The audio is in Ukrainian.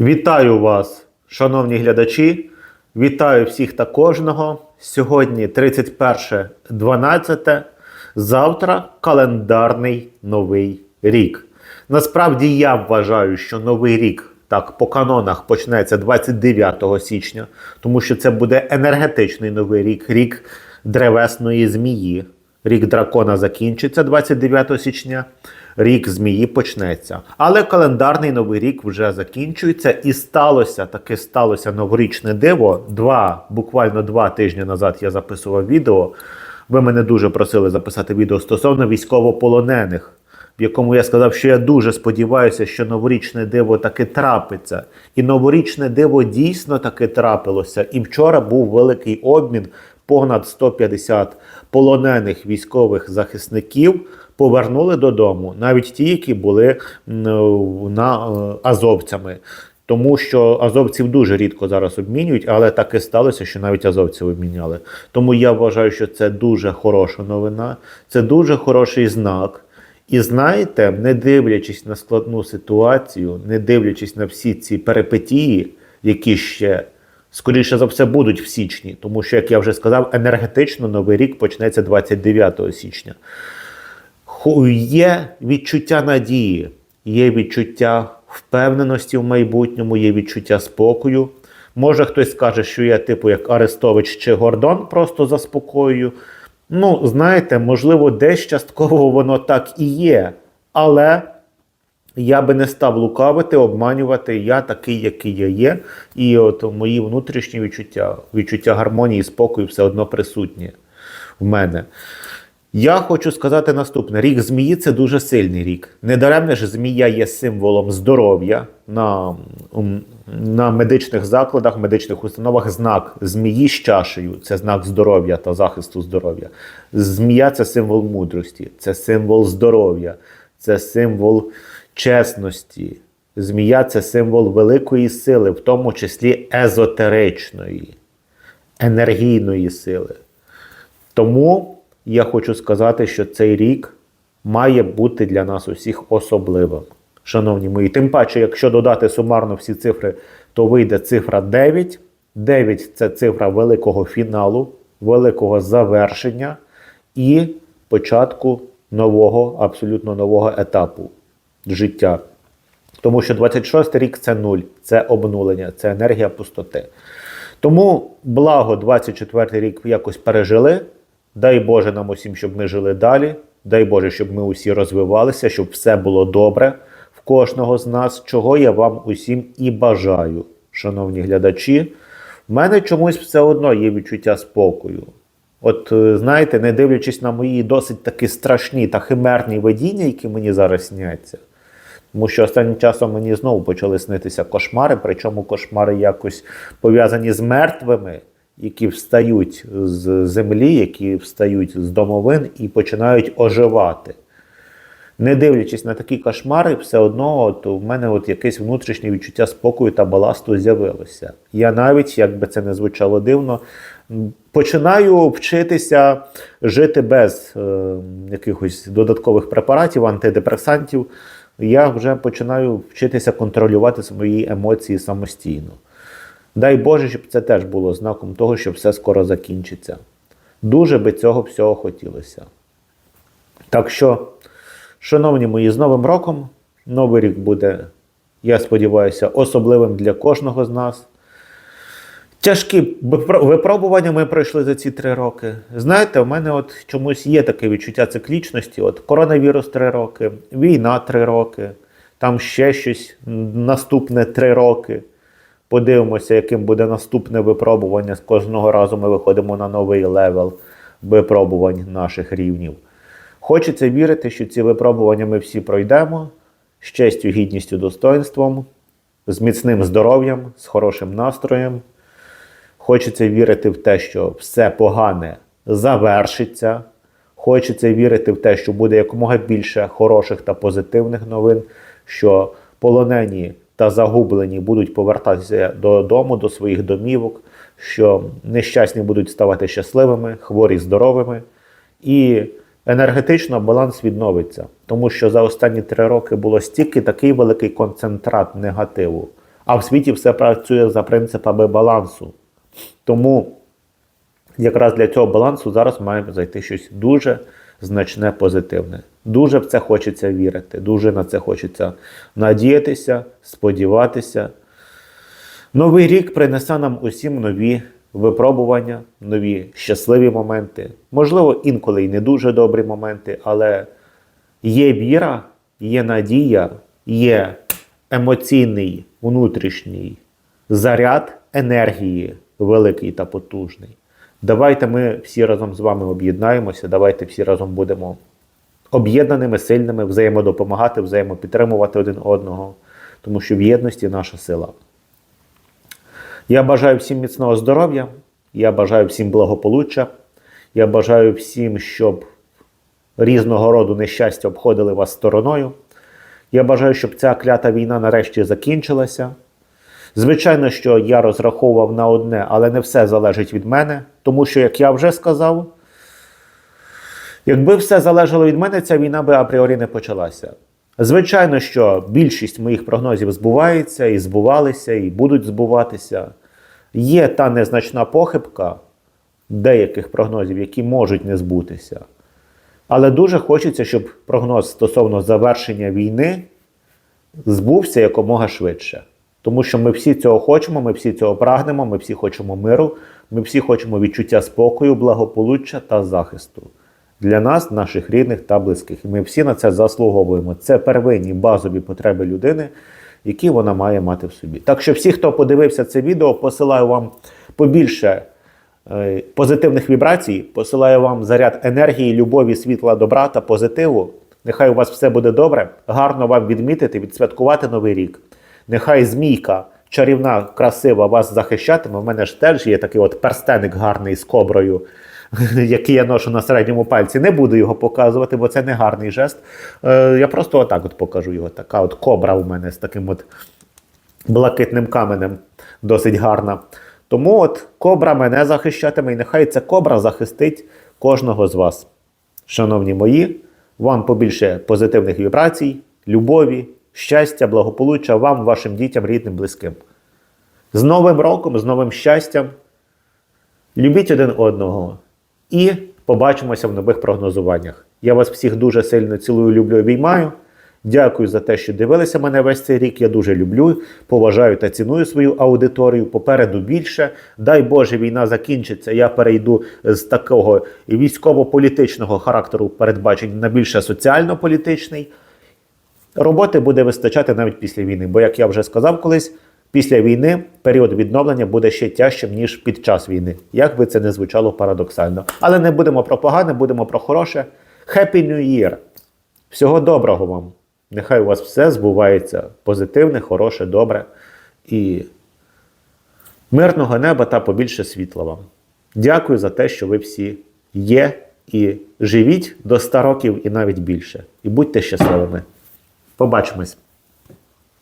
Вітаю вас, шановні глядачі. Вітаю всіх та кожного. Сьогодні 31.12. Завтра календарний новий рік. Насправді я вважаю, що новий рік так по канонах почнеться 29 січня, тому що це буде енергетичний новий рік, рік древесної змії. Рік дракона закінчиться 29 січня, рік змії почнеться. Але календарний новий рік вже закінчується, і сталося таке сталося новорічне диво. Два, буквально два тижні назад я записував відео. Ви мене дуже просили записати відео стосовно військовополонених, в якому я сказав, що я дуже сподіваюся, що новорічне диво таки трапиться. І новорічне диво дійсно таки трапилося. І вчора був великий обмін. Понад 150 полонених військових захисників повернули додому, навіть ті, які були на е, азовцями. Тому що азовців дуже рідко зараз обмінюють, але так і сталося, що навіть азовців обміняли. Тому я вважаю, що це дуже хороша новина, це дуже хороший знак. І знаєте, не дивлячись на складну ситуацію, не дивлячись на всі ці перипетії, які ще скоріше за все будуть в січні, тому що, як я вже сказав, енергетично новий рік почнеться 29 січня. Є відчуття надії, є відчуття впевненості в майбутньому, є відчуття спокою. Може, хтось скаже, що я, типу, як Арестович чи Гордон, просто заспокоюю. Ну, знаєте, можливо, десь частково воно так і є. Але я би не став лукавити, обманювати. Я такий, який я є. І от мої внутрішні відчуття, відчуття гармонії, спокою все одно присутні в мене. Я хочу сказати наступне: рік змії це дуже сильний рік. Недаремне ж змія є символом здоров'я на, на медичних закладах, медичних установах. Знак змії з чашею це знак здоров'я та захисту здоров'я. Змія це символ мудрості, це символ здоров'я, це символ чесності. Змія це символ великої сили, в тому числі езотеричної, енергійної сили. Тому я хочу сказати, що цей рік має бути для нас усіх особливим. Шановні мої, тим паче, якщо додати сумарно всі цифри, то вийде цифра 9. 9 це цифра великого фіналу, великого завершення і початку нового, абсолютно нового етапу життя. Тому що 26 рік це нуль, це обнулення, це енергія пустоти. Тому благо 24 рік якось пережили. Дай Боже нам усім, щоб ми жили далі. Дай Боже, щоб ми усі розвивалися, щоб все було добре в кожного з нас, чого я вам усім і бажаю, шановні глядачі. В мене чомусь все одно є відчуття спокою. От е, знаєте, не дивлячись на мої досить таки страшні та химерні видіння, які мені зараз сняться. Тому що останнім часом мені знову почали снитися кошмари, причому кошмари якось пов'язані з мертвими, які встають з землі, які встають з домовин і починають оживати. Не дивлячись на такі кошмари, все одно от, в мене от якесь внутрішнє відчуття спокою та баласту з'явилося. Я навіть, як би це не звучало дивно, починаю вчитися жити без е, якихось додаткових препаратів, антидепресантів. Я вже починаю вчитися контролювати свої емоції самостійно. Дай Боже, щоб це теж було знаком того, що все скоро закінчиться. Дуже би цього всього хотілося. Так що, шановні мої, з Новим роком, новий рік буде, я сподіваюся, особливим для кожного з нас. Тяжкі випробування ми пройшли за ці три роки. Знаєте, в мене от чомусь є таке відчуття циклічності. От коронавірус три роки, війна три роки, там ще щось наступне три роки. Подивимося, яким буде наступне випробування. З кожного разу ми виходимо на новий левел випробувань наших рівнів. Хочеться вірити, що ці випробування ми всі пройдемо з честю, гідністю, достоинством, з міцним здоров'ям, з хорошим настроєм. Хочеться вірити в те, що все погане завершиться. Хочеться вірити в те, що буде якомога більше хороших та позитивних новин, що полонені та загублені будуть повертатися додому, до своїх домівок, що нещасні будуть ставати щасливими, хворі здоровими. І енергетично баланс відновиться. Тому що за останні три роки було стільки такий великий концентрат негативу. А в світі все працює за принципами балансу. Тому якраз для цього балансу зараз маємо зайти щось дуже значне позитивне. Дуже в це хочеться вірити, дуже на це хочеться надіятися, сподіватися. Новий рік принесе нам усім нові випробування, нові щасливі моменти. Можливо, інколи й не дуже добрі моменти, але є віра, є надія, є емоційний внутрішній заряд енергії великий та потужний. Давайте ми всі разом з вами об'єднаємося, давайте всі разом будемо об'єднаними, сильними, взаємодопомагати, взаємопідтримувати один одного, тому що в єдності наша сила. Я бажаю всім міцного здоров'я, я бажаю всім благополуччя, я бажаю всім, щоб різного роду нещастя обходили вас стороною. Я бажаю, щоб ця клята війна нарешті закінчилася. Звичайно, що я розраховував на одне, але не все залежить від мене, тому що, як я вже сказав, якби все залежало від мене, ця війна би апріорі не почалася. Звичайно, що більшість моїх прогнозів збувається і збувалися, і будуть збуватися. Є та незначна похибка деяких прогнозів, які можуть не збутися. Але дуже хочеться, щоб прогноз стосовно завершення війни збувся якомога швидше. Тому що ми всі цього хочемо, ми всі цього прагнемо, ми всі хочемо миру, ми всі хочемо відчуття спокою, благополуччя та захисту для нас, наших рідних та близьких. І ми всі на це заслуговуємо. Це первинні базові потреби людини, які вона має мати в собі. Так що, всі, хто подивився це відео, посилаю вам побільше е, позитивних вібрацій, посилаю вам заряд енергії, любові, світла, добра та позитиву. Нехай у вас все буде добре, гарно вам відмітити, відсвяткувати новий рік. Нехай змійка чарівна, красива вас захищатиме. У мене ж теж є такий от перстеник гарний з коброю, який я ношу на середньому пальці. Не буду його показувати, бо це не гарний жест. Е, я просто отак от покажу його. Така от кобра у мене з таким от блакитним каменем, досить гарна. Тому от кобра мене захищатиме, і нехай ця кобра захистить кожного з вас. Шановні мої, вам побільше позитивних вібрацій, любові, щастя, благополуччя вам, вашим дітям, рідним, близьким. З Новим роком, з новим щастям. Любіть один одного і побачимося в нових прогнозуваннях. Я вас всіх дуже сильно цілую, люблю, обіймаю. Дякую за те, що дивилися мене весь цей рік. Я дуже люблю, поважаю та ціную свою аудиторію. Попереду більше. Дай Боже, війна закінчиться. Я перейду з такого військово-політичного характеру передбачень на більше соціально-політичний. Роботи буде вистачати навіть після війни, бо, як я вже сказав колись, після війни період відновлення буде ще тяжчим, ніж під час війни. Як би це не звучало парадоксально. Але не будемо про погане, будемо про хороше. Happy New Year! Всього доброго вам! Нехай у вас все збувається позитивне, хороше, добре і мирного неба та побільше світла вам. Дякую за те, що ви всі є і живіть до 100 років і навіть більше. І будьте щасливими. Побачимось!